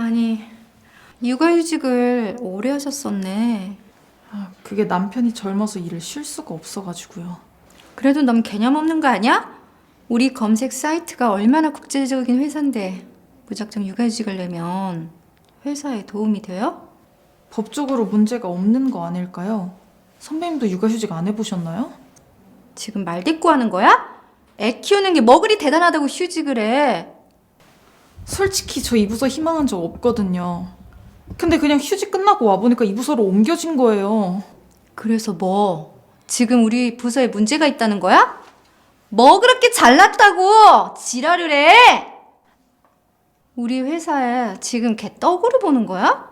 아니, 육아휴직을 오래 하셨었네. 아, 그게 남편이 젊어서 일을 쉴 수가 없어가지고요. 그래도 너무 개념 없는 거 아니야? 우리 검색 사이트가 얼마나 국제적인 회사인데 무작정 육아휴직을 내면 회사에 도움이 돼요? 법적으로 문제가 없는 거 아닐까요? 선배님도 육아휴직 안 해보셨나요? 지금 말 대꾸 하는 거야? 애 키우는 게 뭐 그리 대단하다고 휴직을 해. 솔직히 저 이 부서 희망한 적 없거든요. 근데 그냥 휴직 끝나고 와보니까 이 부서로 옮겨진 거예요. 그래서 뭐? 지금 우리 부서에 문제가 있다는 거야? 뭐 그렇게 잘났다고 지랄을 해? 우리 회사에 지금 걔 떡으로 보는 거야?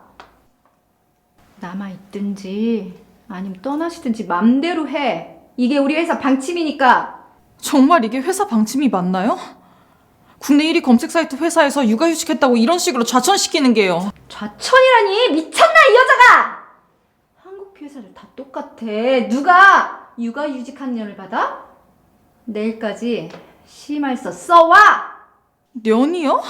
남아 있든지 아니면 떠나시든지 맘대로 해. 이게 우리 회사 방침이니까. 정말 이게 회사 방침이 맞나요? 국내 1위 검색 사이트 회사에서 육아휴직했다고 이런 식으로 좌천시키는 게요. 좌천이라니 미쳤나 이 여자가! 한국 회사들 다 똑같아. 누가 육아휴직 한 년을 받아? 내일까지 심할서 써와! 년이요?